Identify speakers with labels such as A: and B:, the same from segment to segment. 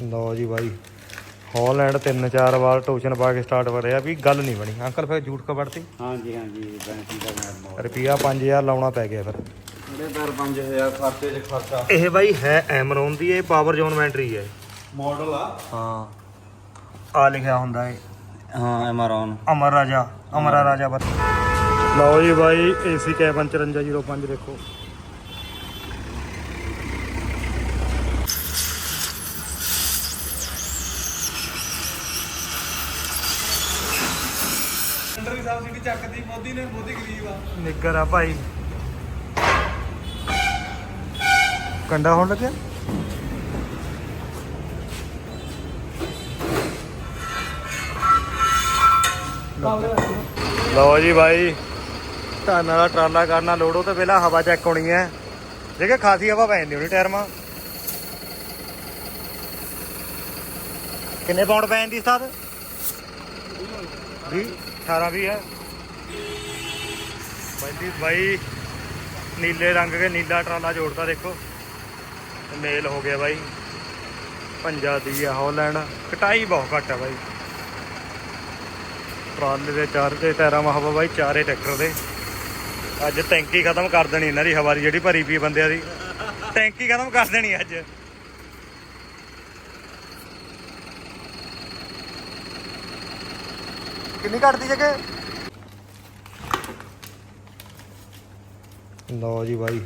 A: ਲਓ ਜੀ ਬਾਈ। ਹਾਲੈਂਡ ਤਿੰਨ ਚਾਰ ਵਾਰ ਟੋਸ਼ਨ ਪਾ ਕੇ ਸਟਾਰਟ ਕਰਿਆ ਵੀ ਗੱਲ ਨਹੀਂ ਬਣੀ। ਅੰਕਲ ਫਿਰ ਝੂਠ ਕਬੜਤੀ
B: ਹਾਂਜੀ ਹਾਂਜੀ ਬੈਂਕੀ ਦਾ ਮੈਟ ਮੋੜ
A: ਰੁਪਿਆ 5000 ਲਾਉਣਾ ਪੈ ਗਿਆ ਫਿਰ।
B: ਉਹਦੇ ਪੈਰ 5000 ਖਰਚੇ 'ਚ ਖਰਚਾ।
A: ਇਹ ਬਾਈ ਹੈ ਐਮਰੋਨ ਦੀ ਇਹ ਪਾਵਰ ਜ਼ੋਨ ਬੈਟਰੀ ਹੈ।
B: ਮਾਡਲ ਆ?
A: ਹਾਂ। ਆ ਲਿਖਿਆ ਹੁੰਦਾ ਹੈ
B: ਹਾਂ ਐਮਾਰੋਨ
A: ਅਮਰ ਰਾਜਾ ਅਮਰਾ ਰਾਜਾ ਬਤ ਲਓ ਜੀ ਬਾਈ ਏਸੀ ਕੈ 5505 ਦੇਖੋ।
C: ਅੰਡਰ ਵੀ ਚੱਕਦੀ, ਮੋਦੀ ਨੇ, ਮੋਦੀ ਗਰੀਬ ਆ।
A: ਨਿੱਗਰ ਆ ਭਾਈ। ਕੰਡਾ ਹੋਣ ਲੱਗਿਆ? ਲਓ ਜੀ ਭਾਈ ਧਾਨਾਂ ਦਾ ਟਰਾਲਾ ਕਰਨਾ ਲੋੜੋ ਤੇ ਪਹਿਲਾਂ ਹਵਾ ਚੈੱਕ ਹੋਣੀ ਹੈ। ਦੇਖੇ ਖਾਸੀ ਹਵਾ ਪੈ ਜਾਂਦੀ ਹੋਣੀ ਟਾਇਰ। ਮਾ ਕਿੰਨੇ ਪਾਉਂਡ ਪੈ ਜਾਂਦੀ ਸਤਾਦ 20 18 ਵੀ ਹੈ। ਬੰਦੀ ਬਾਈ ਨੀਲੇ ਰੰਗ ਕੇ ਨੀਲਾ ਟਰਾਲਾ ਜੋੜਦਾ ਦੇਖੋ। ਮੇਲ ਹੋ ਗਿਆ ਬਾਈ। ਪੰਜਾ ਦੀ ਆ ਹਾਲੈਂਡ। ਕਟਾਈ ਬਹੁਤ ਘੱਟ ਆ ਬਾਈ। ਟਰਾਲੇ ਦੇ ਚਾਰ ਤੇ ਟਾਇਰਾਂ ਮਾ ਬਾਈ, ਚਾਰੇ ਟਰੈਕਟਰ ਦੇ। ਅੱਜ ਟੈਂਕੀ ਖਤਮ ਕਰ ਦੇਣੀ ਇਹਨਾਂ ਦੀ ਹਵਾਰੀ ਜਿਹੜੀ ਭਰੀ ਪਈ ਬੰਦਿਆਂ ਦੀ। ਟੈਂਕੀ ਖਤਮ ਕਰ ਦੇਣੀ ਅੱਜ। ਕਿੰਨੀ ਘਟਦੀ ਜਗੇ? ਲਓ ਜੀ ਬਾਈ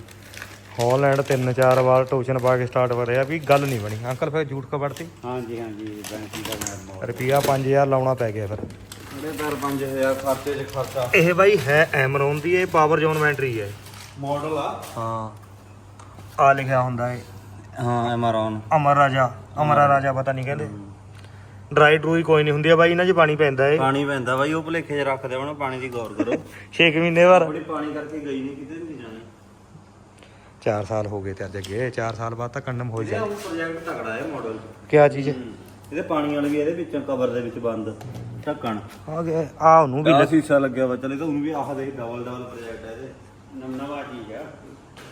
A: ਹਾਲੈਂਡ ਤਿੰਨ ਚਾਰ ਵਾਰ ਟੋਸ਼ਨ ਪਾ ਕੇ ਸਟਾਰਟ ਕਰਿਆ ਵੀ ਗੱਲ ਨਹੀਂ ਬਣੀ। ਅੰਕਲ ਫਿਰ ਝੂਠ ਕਬੜਤੀ
B: ਹਾਂਜੀ ਹਾਂਜੀ ਬੈਂਕੀ ਦਾ ਮੈਟ ਮੋੜ
A: ਰੁਪਿਆ 5000 ਲਾਉਣਾ ਪੈ ਗਿਆ ਫਿਰ।
B: ਉਹਦੇ ਪੈਰ 5000 ਖਰਚੇ 'ਚ ਖਰਚਾ।
A: ਇਹ ਬਾਈ ਹੈ ਐਮਰੋਨ ਦੀ ਇਹ ਪਾਵਰ ਜ਼ੋਨ ਬੈਟਰੀ ਹੈ।
B: ਮਾਡਲ ਆ?
A: ਹਾਂ। ਆ ਲਿਖਿਆ ਹੁੰਦਾ ਹੈ
B: ਹਾਂ ਐਮਾਰੋਨ
A: ਅਮਰ ਰਾਜਾ ਅਮਰਾ ਰਾਜਾ ਪਤਾ ਨਹੀਂ ਕਹਿੰਦੇ। ਡਰਾਈ ਡਰੂਈ ਕੋਈ ਨਹੀਂ ਹੁੰਦੀ ਆ ਬਾਈ ਇਹਨਾਂ 'ਚ ਪਾਣੀ ਪੈਂਦਾ ਏ।
B: ਪਾਣੀ ਪੈਂਦਾ ਬਾਈ ਉਹ ਭਲੇਖੇ 'ਚ ਰੱਖਦੇ ਹੋਣਾ ਪਾਣੀ ਦੀ ਗੌਰ ਕਰੋ।
A: 6 ਮਹੀਨੇ ਬਾਅਦ।
B: ਬੜੀ ਪਾਣੀ ਕਰਕੇ ਗਈ ਨਹੀਂ ਕਿਤੇ ਨਹੀਂ ਜਾਣੀ।
A: 4 ਸਾਲ ਹੋ ਗਏ ਤੇ ਅੱਜ ਅੱਗੇ 4 ਸਾਲ ਬਾਅਦ ਤਾਂ ਕੰਡਮ ਹੋ
B: ਇਹ
A: ਜਾਏ
B: ਉਹ ਪ੍ਰੋਜੈਕਟ ਤਕੜਾ ਹੈ ਮਾਡਲ
A: ਕਿਆ ਚੀਜ਼
B: ਇਹਦੇ ਪਾਣੀ ਵਾਲੀ ਵੀ ਇਹਦੇ ਵਿੱਚੋਂ ਕਵਰ ਦੇ ਵਿੱਚ ਬੰਦ ਢੱਕਣ।
A: ਆ ਗਿਆ ਆ ਉਹਨੂੰ ਵੀ
B: ਆ ਸੀਸਾ ਲੱਗਿਆ ਵਾ ਚਲੇ ਤਾਂ ਉਹਨੂੰ ਵੀ ਆਹ ਦੇ ਡਬਲ ਡਬਲ ਪ੍ਰੋਜੈਕਟ ਹੈ ਇਹਦੇ। ਨਵ ਨਵਾਂ ਚੀਜ਼ ਆ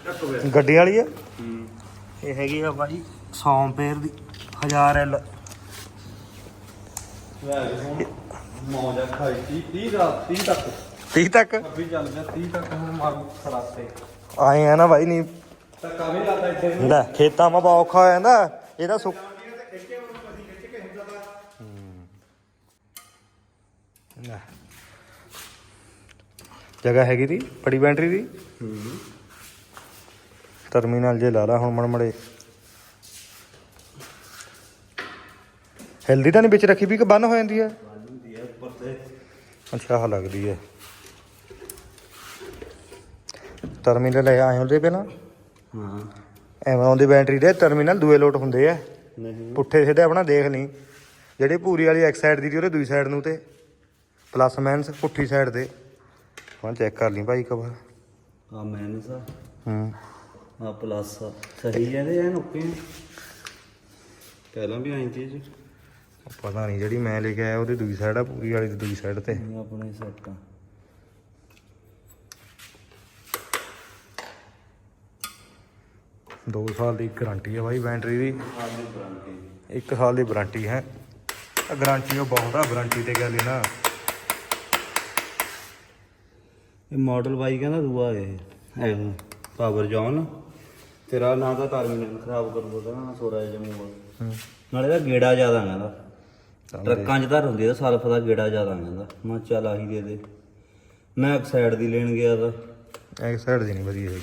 B: ਢੱਕ
A: ਗੱਡੀ ਵਾਲੀ ਆ?
B: ਹੂੰ।
A: ਇਹ ਹੈਗੀ ਆ ਬਾਈ 100 ਪੇਰ ਦੀ 1000 ਐਲ।
B: ਮੌਜ ਆ ਖਾਈ। 30 30 ਦਾ 30 ਤੱਕ।
A: 30 ਤੱਕ?
B: ਅਭੀ ਚੱਲ ਗਿਆ 30 ਤੱਕ ਹੁਣ ਮਾਰੂ ਖਰਾਤੇ
A: ਆਏ ਆ ਨਾ ਬਾਈ ਨਹੀਂ
B: ਧੱਕਾ ਵੀ ਲੱਗਦਾ ਇੱਥੇ।
A: ਲੈ ਖੇਤਾਂ ਮਾ ਬਹੁਤ ਔਖਾ ਹੋ ਜਾਂਦਾ। ਇਹਦਾ ਸੁੱਕ ਹੂੰ। ਲੈ। ਜਗ੍ਹਾ ਹੈਗੀ ਦੀ? ਬੜੀ ਬੈਟਰੀ ਦੀ?
B: ਹੂੰ।
A: ਟਰਮੀਨਲ ਜੇ ਲਾ ਲਾ ਹੁਣ ਮੜਮੜੇ। ਹਿਲਦੀ ਤਾਂ ਨਹੀਂ ਵਿੱਚ ਰੱਖੀ ਵੀ ਕਿ ਬੰਨ ਹੋ ਜਾਂਦੀ ਹੈ?
B: ਹੁੰਦੀ ਹੈ ਉੱਪਰ ਤੇ।
A: ਅੱਛਾ ਆਹ ਲੱਗਦੀ ਹੈ। ਟਰਮੀਨਲ ਹੈ ਆਏ ਹੁੰਦੇ ਪਹਿਲਾਂ?
B: ਹਾਂ।
A: ਐਮਾਜ਼ਨ ਦੀ ਬੈਟਰੀ ਦੇ ਟਰਮੀਨਲ ਦੂਏ ਲੋਟ ਹੁੰਦੇ ਆ।
B: ਨਹੀਂ।
A: ਪੁੱਠੇ ਸਿੱਧੇ ਆਪਣਾ ਦੇਖ ਲਈ। ਜਿਹੜੀ ਪੂਰੀ ਵਾਲੀ ਇੱਕ ਸਾਈਡ ਦੀ ਤੀ ਉਹਦੇ ਦੂਜੀ ਸਾਈਡ ਨੂੰ ਤੇ। ਪਲੱਸ ਮਾਈਨਸ ਪੁੱਠੀ ਸਾਈਡ ਤੇ ਹੁਣ ਚੈੱਕ ਕਰ ਲਈ ਭਾਈ ਇੱਕ ਵਾਰ।
B: ਆ ਮੈਨਸ ਆ।
A: ਹੂੰ।
B: ਆ ਪਲੱਸ ਆ। ਸਹੀ ਹੈ ਇਹਦੇ ਐਨ ਓਕੇ ਆ। ਪਹਿਲਾਂ ਵੀ ਆਈ ਚੀਜ਼
A: ਪਤਾ ਨਹੀਂ ਜਿਹੜੀ ਮੈਂ ਲੈ ਕੇ ਆਇਆ ਉਹਦੀ ਦੂਜੀ ਸਾਈਡ ਆ ਪੂਰੀ ਵਾਲੀ ਦੀ ਦੂਜੀ ਸਾਈਡ ਤੇ।
B: ਇਹ ਆਪਣੇ ਸੈੱਟ ਆ।
A: ਦੋ ਸਾਲ ਦੀ ਗਾਰੰਟੀ ਹੈ ਭਾਈ ਬੈਟਰੀ ਦੀ। ਇੱਕ ਸਾਲ ਦੀ ਵਾਰੰਟੀ ਹੈ। ਗਾਰੰਟੀ ਉਹ ਬਹੁਤ ਆ ਵਾਰੰਟੀ ਤੇ ਗੱਲ ਨਾ।
B: ਇਹ ਮਾਡਲ ਬਾਈ ਕਹਿੰਦਾ ਦੂਆ ਇਹ ਇਹ ਪਾਵਰ ਜੌਨ ਤੇਰਾ ਨਾ ਤਾਂ ਟਰਮੀਨਲ ਖਰਾਬ ਕਰ ਦੋ ਨਾ ਸੋਰਾ ਜਮੂਗਾ।
A: ਹੂੰ।
B: ਨਾਲੇ ਦਾ ਗੇੜਾ ਜ਼ਿਆਦਾ ਕਹਿੰਦਾ ਟਰੱਕਾਂ 'ਚ ਧਰ ਹੁੰਦੀ ਆ ਸਲਫ ਦਾ ਗੇੜਾ ਜ਼ਿਆਦਾ ਕਹਿੰਦਾ ਮੈਂ ਕਿਹਾ ਚੱਲ ਆਹੀ ਦੇ ਦੇ। ਮੈਂ ਇੱਕ ਸਾਈਡ ਦੀ ਲੈਣ ਗਿਆ ਤਾਂ।
A: ਇੱਕ ਸਾਈਡ ਦੀ ਨਹੀਂ ਵਧੀਆ ਹੈਗੀ।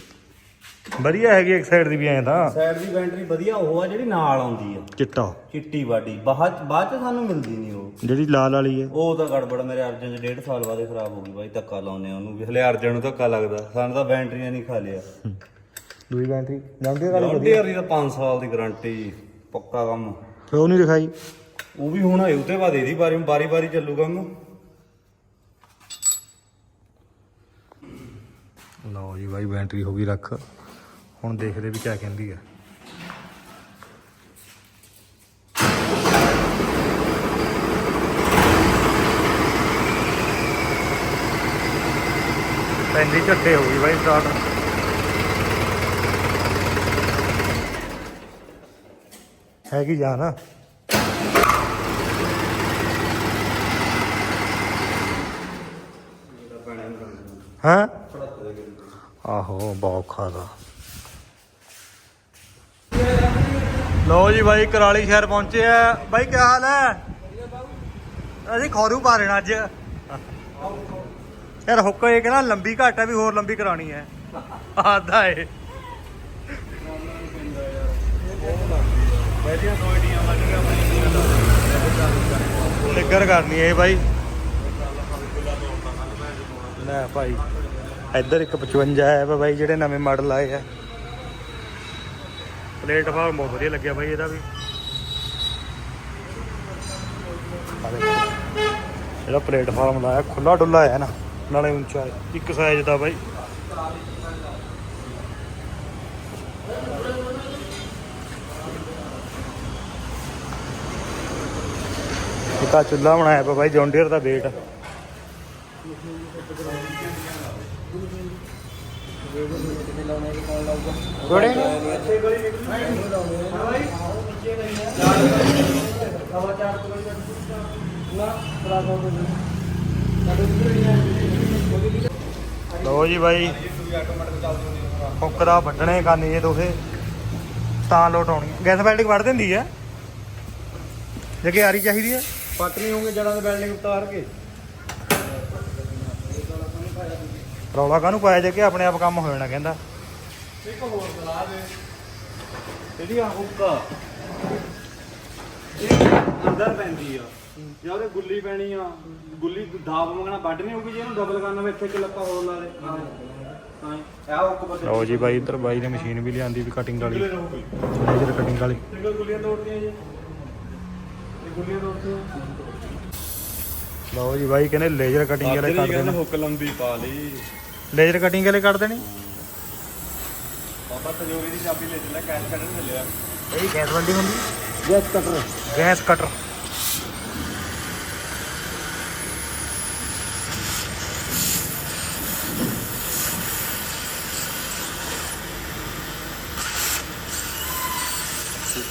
A: ਵਧੀਆ ਹੈਗੀ ਇੱਕ ਸਾਈਡ ਦੀ ਵੀ ਐਂ ਤਾਂ।
B: ਸਾਈਡ ਦੀ ਬੈਟਰੀ ਵਧੀਆ ਉਹ ਆ ਜਿਹੜੀ ਨਾਲ ਆਉਂਦੀ ਆ।
A: ਚਿੱਟਾ।
B: ਚਿੱਟੀ ਬਾਡੀ। ਬਾਅਦ ਬਾਅਦ ਚ ਸਾਨੂੰ ਮਿਲਦੀ ਨਹੀਂ ਉਹ।
A: ਜਿਹੜੀ ਲਾਲ ਵਾਲੀ ਹੈ
B: ਉਹ ਤਾਂ ਗੜਬੜ ਮੇਰੇ ਅਰਜਨ ਚ ਡੇਢ ਸਾਲ ਬਾਅਦ ਹੀ ਖਰਾਬ ਹੋ ਗਈ ਬਾਈ ਧੱਕਾ ਲਾਉਂਦੇ ਆ ਉਹਨੂੰ ਵੀ। ਹਲੇ ਅਰਜਨ ਨੂੰ ਧੱਕਾ ਲੱਗਦਾ। ਸਾਨੂੰ ਤਾਂ ਬੈਟਰੀਆਂ ਨਹੀਂ ਖਾ ਲਿਆ।
A: ਦੂਜੀ ਬੈਟਰੀ। ਜਾਂਦੀ ਵਾਲੀ ਵਧੀਆ।
B: ਡੇਢ ਦੀ ਤਾਂ 5 ਸਾਲ ਦੀ ਗਾਰੰਟੀ ਪੱਕਾ ਕੰਮ।
A: ਫਿਰ ਉਹ ਨਹੀਂ ਦਿਖਾਈ
B: ਉਹ ਵੀ ਹੁਣ ਆਏ ਉਤੇ ਬਾਅਦ ਇਹਦੀ ਬਾਰੀ ਬਾਰੀ ਬਾਰੀ ਚੱਲੂਗਾ ਉਹਨੂੰ।
A: ਲਓ ਜੀ ਬਾਈ, ਬੈਟਰੀ ਹੋ ਗਈ ਰੱਖ। ਹੁਣ ਦੇਖਦੇ ਵੀ ਕਿਆ ਕਹਿੰਦੀ ਆ। ਪੈਂਦੀ ਝੱਟੇ ਹੋ ਗਈ ਬਾਈ ਸਟਾਰਟ ਹੈਗੀ ਜਾਨ। ਹਾਂ? ਆਹੋ ਬਹੁਤ ਖਾਦਾ। ਲੋ ਜੀ ਬਾਈ ਕਰਾਲੀ ਸ਼ਹਿਰ ਪਹੁੰਚੇ ਆ। ਬਾਈ ਕੀ ਹਾਲ ਹੈ? ਅਸੀਂ ਖੌਰੂ ਪਾ ਲੈਣਾ ਅੱਜ। ਯਾਰ ਹੁੱਕ ਇਹ ਕਹਿੰਦਾ ਲੰਬੀ ਘੱਟ ਹੈ ਵੀ ਹੋਰ ਲੰਬੀ ਕਰਾਣੀ ਹੈ। ਆਦਾ ਏ
B: ਬੈਠੀਆਂ ਕੋਈਡੀਆਂ ਲੱਗੀਆਂ
A: ਨਿੱਗਰ ਕਰਨੀ ਹੈ ਬਾਈ। ਲੈ ਭਾਈ ਇੱਧਰ ਇੱਕ 55 ਹੈ ਵਾ ਬਾਈ ਜਿਹੜੇ ਨਵੇਂ ਮਾਡਲ ਆਏ ਆ। ਪਲੇਟਫਾਰਮ ਬਹੁਤ ਵਧੀਆ ਲੱਗਿਆ ਬਾਈ ਇਹਦਾ ਵੀ। ਜਿਹੜਾ ਪਲੇਟਫਾਰਮ ਲਾਇਆ ਖੁੱਲਾ ਡੁੱਲਾ ਹੈ ਨਾ ਨਾਲੇ ਉੱਚਾ ਹੈ। ਇੱਕ ਸਾਈਜ਼ ਦਾ ਬਾਈ। ਇੱਕ ਆਹ ਚੁੱਲ੍ਹਾ ਬਣਾਇਆ ਪਿਆ ਬਾਈ ਜੌਂਡੀਅਰ ਦਾ ਵੇਟ ਕੋੜੇ ਲੋ ਜੀ ਬਾਈ। ਹੁੱਕ ਵੱਢਣੇ ਕੰਨ ਇਹ ਦੋਹੇ। ਤਾਂ ਲੋਟ ਆਉਣੀ। ਗੈਸ ਬੈਲਡਿੰਗ ਵੱਢ ਦਿੰਦੀ ਹੈ ਜੇ ਕਿ ਆਰੀ ਚਾਹੀਦੀ ਹੈ
B: ਪੱਟ ਨਹੀਂ ਹੋਣਗੇ ਜੜਾਂ ਦੇ ਬਿਲਡਿੰਗ ਉਤਾਰ ਕੇ।
A: ਰੌਲਾ ਕਾਹਨੂੰ ਪਾਇਆ ਜੇ ਕਿ ਆਪਣੇ ਆਪ ਕੰਮ ਹੋ ਜਾਣਾ ਕਹਿੰਦਾ।
B: ਇੱਕ ਹੋਰ ਸਲਾਹ ਦੇ। ਜਿਹੜੀ ਆ ਹੁੱਕਾ ਇਹ ਅੰਦਰ ਪੈਂਦੀ ਆ। ਜੇ ਉਹਦੇ ਗੁੱਲੀ ਪੈਣੀ ਆ ਗੁੱਲੀ ਦਾਬ ਮੰਗਣਾ ਵੱਢ ਨਹੀਂ ਹੋਊਗੀ ਜੇ ਇਹਨੂੰ ਡਬਲ ਕਰਨਾ ਵੇ ਇੱਥੇ ਕਿ ਲੱਪਾ ਹੋਰ ਲਾ ਦੇ। ਹਾਂ। ਇਹ ਹੁੱਕ ਬਸ
A: ਲਓ ਜੀ ਬਾਈ ਇੱਧਰ ਬਾਈ ਨੇ ਮਸ਼ੀਨ ਵੀ ਲਿਆਂਦੀ ਵੀ ਕਟਿੰਗ ਵਾਲੀ। ਲੇਜ਼ਰ ਕਟਿੰਗ ਵਾਲੀ।
B: ਗੁੱਲੀਆਂ ਤੋੜਦੀਆਂ ਜੀ। ਇਹ ਗੁੱਲੀਆਂ ਤੋੜਦੀਆਂ
A: ਲਓ ਜੀ ਬਾਈ ਕਹਿੰਦੇ ਲੇਜ਼ਰ ਕਟਿੰਗ ਵਾਲੇ ਕੱਢ ਦੇਣਾ।
B: ਹੁੱਕ ਲੰਬੀ ਪਾ ਲਈ।
A: ਲੇਜ਼ਰ ਕਟਿੰਗ ਵਾਲੇ ਕੱਢ ਦੇਣੇ?
B: ਬਾਬਾ ਤਜੋਰੀ ਦੀ ਚਾਬੀ ਲੈ ਚੱਲਿਆ ਕੈਸ਼ ਕੱਢਣ ਚੱਲਿਆ
A: ਇਹ ਗੈਸ ਵੈਲਡਿੰਗ ਹੁੰਦੀ?
B: ਗੈਸ ਕਟਰ
A: ਗੈਸ ਕਟਰ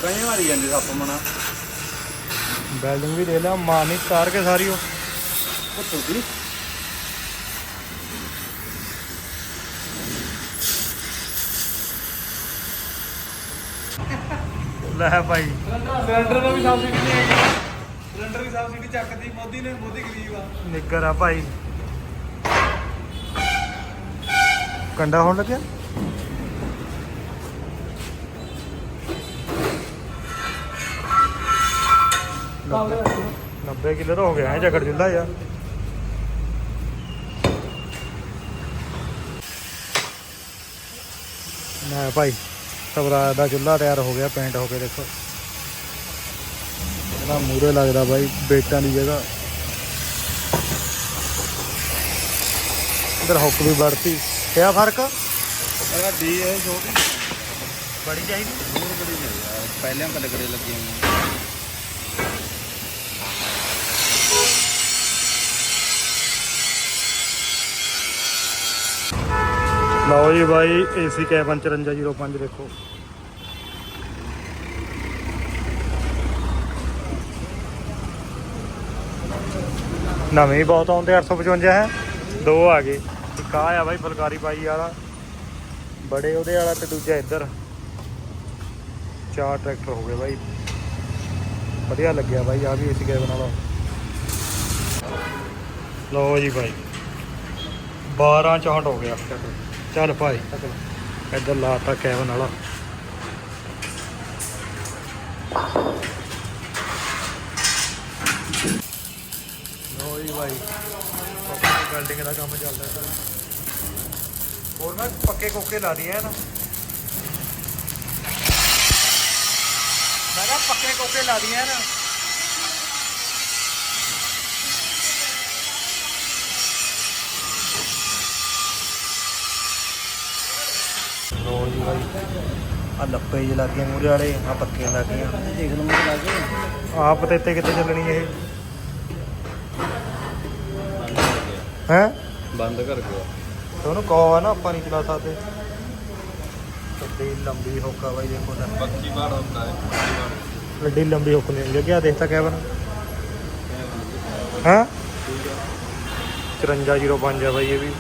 B: ਕਈ ਵਾਰੀ ਜਾਂਦੇ ਸੱਪ ਮਨਾ।
A: ਵੈਲਡਿੰਗ ਵੀ ਦੇ ਲਿਆ ਮਾਰਨੀ ਤਾਰ ਕੇ ਸਾਰੀ ਉਹ। ਲੈ ਭਾਈ।
B: ਸਿਲੰਡਰ ਦਾ ਵੀ ਸਬਸਿਡੀ ਨਹੀਂ ਹੈਗੀ ਸਿਲੰਡਰ ਦੀ ਸਬਸਿਡੀ ਚੱਕਦੀ ਮੋਦੀ ਨੇ ਮੋਦੀ ਗਰੀਬ ਆ।
A: ਨਿੱਗਰ ਆ ਭਾਈ। ਕੰਡਾ ਹੋਣ ਲੱਗਿਆ? ਨੱਬੇ ਕਿਲੋ ਹੋ ਗਿਆ ਹੈ ਜਗੜ ਜੁੱਲਾ ਯਾਰ। ਨਾ ਭਾਈ ਸਵਰਾਜ ਦਾ ਚੁੱਲਾ ਤਿਆਰ ਹੋ ਗਿਆ ਪੇਂਟ ਹੋ ਕੇ ਦੇਖੋ। ਇਹਦਾ ਮੂਰੇ ਲੱਗਦਾ ਬਾਈ ਬੇਟਾਂ ਦੀ ਜਗ੍ਹਾ। ਇਧਰ ਹੁੱਕ ਵੀ ਵੜਤੀ। ਕਿਆ ਫ਼ਰਕ?
B: ਇਹਦਾ ਡੀ ਹੈ ਛੋਟੀ।
A: ਬੜੀ ਚਾਹੀਦੀ।
B: ਹੋਰ ਬੜੀ ਨਹੀਂ ਯਾਰ ਪਹਿਲਾਂ ਕੱਲੇ ਕੜੇ ਲੱਗੇ ਹੋਏ
A: ਲਓ ਜੀ ਬਾਈ ਏਸੀ ਕੈਬ 5405 ਦੇਖੋ। ਨਵੇਂ ਬਹੁਤ ਆਉਂਦੇ 855 ਹੈ। ਦੋ ਆ ਗਏ। ਇੱਕ ਆ ਆ ਬਾਈ, ਫੁਲਕਾਰੀ ਪਾਈ ਵਾਲਾ। ਬੜੇ ਉਹਦੇ ਵਾਲਾ ਤੇ ਦੂਜਾ ਇੱਧਰ। ਚਾਰ ਟਰੈਕਟਰ ਹੋ ਗਏ ਬਾਈ। ਵਧੀਆ ਲੱਗਿਆ ਬਾਈ ਆ ਵੀ ਏਸੀ ਕੈਬ ਵਾਲਾ ਲਓ ਜੀ ਬਾਈ। 12 64 ਹੋ ਗਿਆ। ਚੱਲ ਭਾਈ। ਇੱਧਰ ਲਾਤਾ ਕੈਬਨ ਵਾਲਾ। ਹੋਈ ਭਾਈ ਬਿਲਡਿੰਗ ਦਾ ਕੰਮ ਚੱਲਦਾ ਸਰ ਹੋਰ ਮੈਂ ਪੱਕੇ ਕੋਕੇ ਲਾ ਦਿਏ ਨਾ। ਮੈਂ ਕਿਹਾ ਪੱਕੇ ਕੋਕੇ ਲਾ ਦਿਏ ਨਾ। ਜੀ ਆ ਲੱਪੇ ਜਿਹੇ ਲੱਗੇ ਮੂਰੇ ਵਾਲੇ ਆ ਪੱਕੇ ਲੱਗੇ ਆ
B: ਦੇਖ ਲਓ ਮੈਨੂੰ ਲੱਗੇ
A: ਆਪ ਤੇ ਇੱਥੇ ਕਿੱਥੇ ਚੱਲਣੀ ਇਹ? ਹੈ?
B: ਬੰਦ ਕਰ ਗਿਆ
A: ਤੁਹਾਨੂੰ ਕਹੋ ਆ ਨਾ ਆਪਾਂ ਨਹੀਂ ਚਲਾ ਸਕਦੇ। ਕਿੱਡੀ ਲੰਬੀ ਹੋਕਾ ਬਾਈ ਦੇਖੋ ਨਾ
B: ਬੱਕੀ ਬਾੜ ਹੁੰਦਾ ਹੈ
A: ਕਿੱਡੀ ਲੰਬੀ ਹੁੱਕ ਨਹੀਂ ਲੱਗਿਆ ਦੇਖਤਾ ਕੈਬਨ। ਹਾਂ? 5405 ਆ ਬਾਈ ਇਹ ਵੀ।